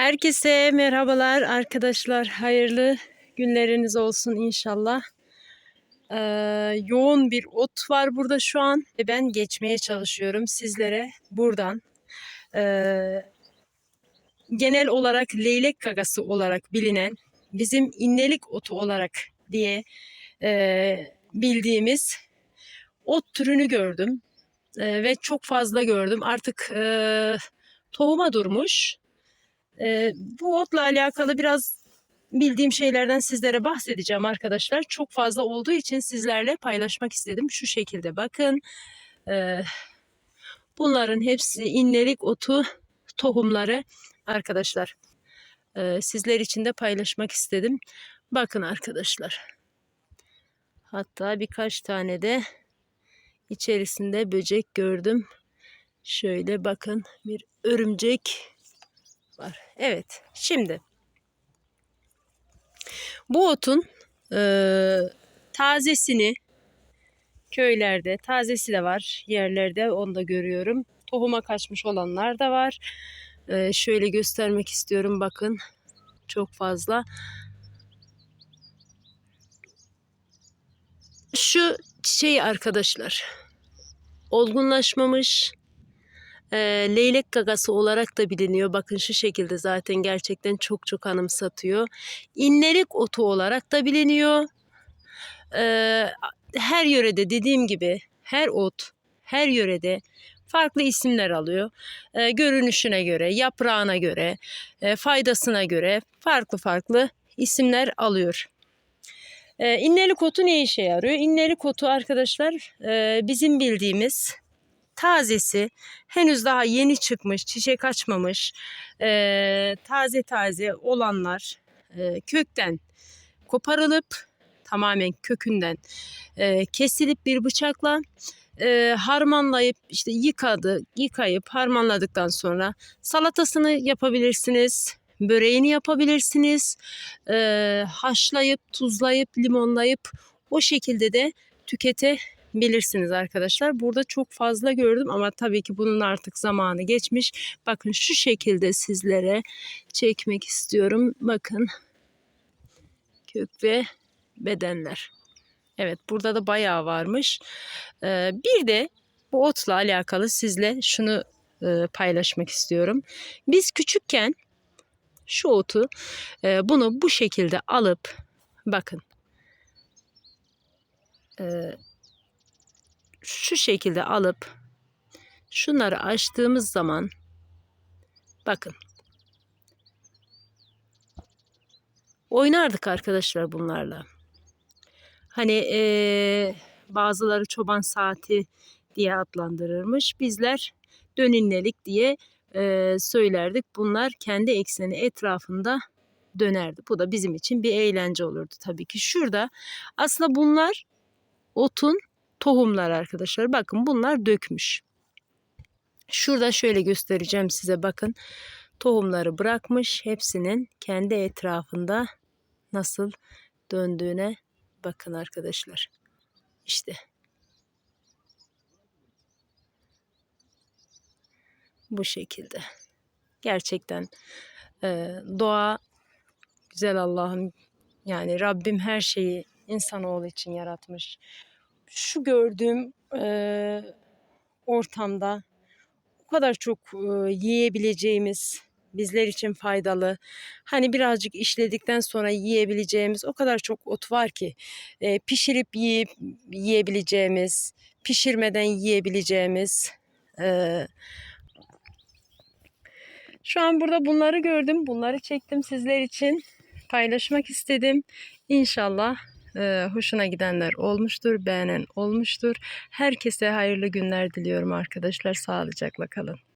Herkese merhabalar arkadaşlar. Hayırlı günleriniz olsun inşallah. Ee, yoğun bir ot var burada şu an ve ben geçmeye çalışıyorum sizlere buradan. Ee, genel olarak leylek gagası olarak bilinen bizim innelik otu olarak diye e, bildiğimiz ot türünü gördüm E, ve çok fazla gördüm. Artık e, tohuma durmuş. Ee, bu otla alakalı biraz bildiğim şeylerden sizlere bahsedeceğim arkadaşlar. Çok fazla olduğu için sizlerle paylaşmak istedim. Şu şekilde bakın. Ee, bunların hepsi innelik otu tohumları arkadaşlar. Ee, sizler için de paylaşmak istedim. Bakın arkadaşlar. Hatta birkaç tane de içerisinde böcek gördüm. Şöyle bakın bir örümcek var. Evet şimdi bu otun e, tazesini köylerde tazesi de var yerlerde onu da görüyorum. Tohuma kaçmış olanlar da var. E, şöyle göstermek istiyorum bakın çok fazla. Şu çiçeği arkadaşlar olgunlaşmamış e, leylek gagası olarak da biliniyor. Bakın şu şekilde zaten gerçekten çok çok anımsatıyor. İnnelik otu olarak da biliniyor. E, her yörede dediğim gibi her ot her yörede farklı isimler alıyor. E, görünüşüne göre, yaprağına göre, e, faydasına göre farklı farklı isimler alıyor. E, innelik otu ne işe yarıyor? İnnelik otu arkadaşlar e, bizim bildiğimiz tazesi henüz daha yeni çıkmış, çiçek açmamış, e, taze taze olanlar e, kökten koparılıp tamamen kökünden e, kesilip bir bıçakla e, harmanlayıp işte yıkadı, yıkayıp harmanladıktan sonra salatasını yapabilirsiniz. Böreğini yapabilirsiniz. E, haşlayıp, tuzlayıp, limonlayıp o şekilde de tükete bilirsiniz arkadaşlar. Burada çok fazla gördüm ama tabii ki bunun artık zamanı geçmiş. Bakın şu şekilde sizlere çekmek istiyorum. Bakın kök ve bedenler. Evet burada da bayağı varmış. Ee, bir de bu otla alakalı sizle şunu e, paylaşmak istiyorum. Biz küçükken şu otu e, bunu bu şekilde alıp bakın e, şu şekilde alıp şunları açtığımız zaman bakın oynardık arkadaşlar bunlarla. Hani ee, bazıları çoban saati diye adlandırırmış. Bizler dönünnelik diye e, söylerdik. Bunlar kendi ekseni etrafında dönerdi. Bu da bizim için bir eğlence olurdu tabii ki. Şurada aslında bunlar otun tohumlar arkadaşlar. Bakın bunlar dökmüş. Şurada şöyle göstereceğim size bakın. Tohumları bırakmış. Hepsinin kendi etrafında nasıl döndüğüne bakın arkadaşlar. İşte. Bu şekilde. Gerçekten e, doğa güzel Allah'ım yani Rabbim her şeyi insanoğlu için yaratmış şu gördüğüm e, ortamda o kadar çok e, yiyebileceğimiz bizler için faydalı. Hani birazcık işledikten sonra yiyebileceğimiz o kadar çok ot var ki e, pişirip yiyip yiyebileceğimiz, pişirmeden yiyebileceğimiz. E, şu an burada bunları gördüm, bunları çektim sizler için paylaşmak istedim. İnşallah e, hoşuna gidenler olmuştur, beğenen olmuştur. Herkese hayırlı günler diliyorum arkadaşlar. Sağlıcakla kalın.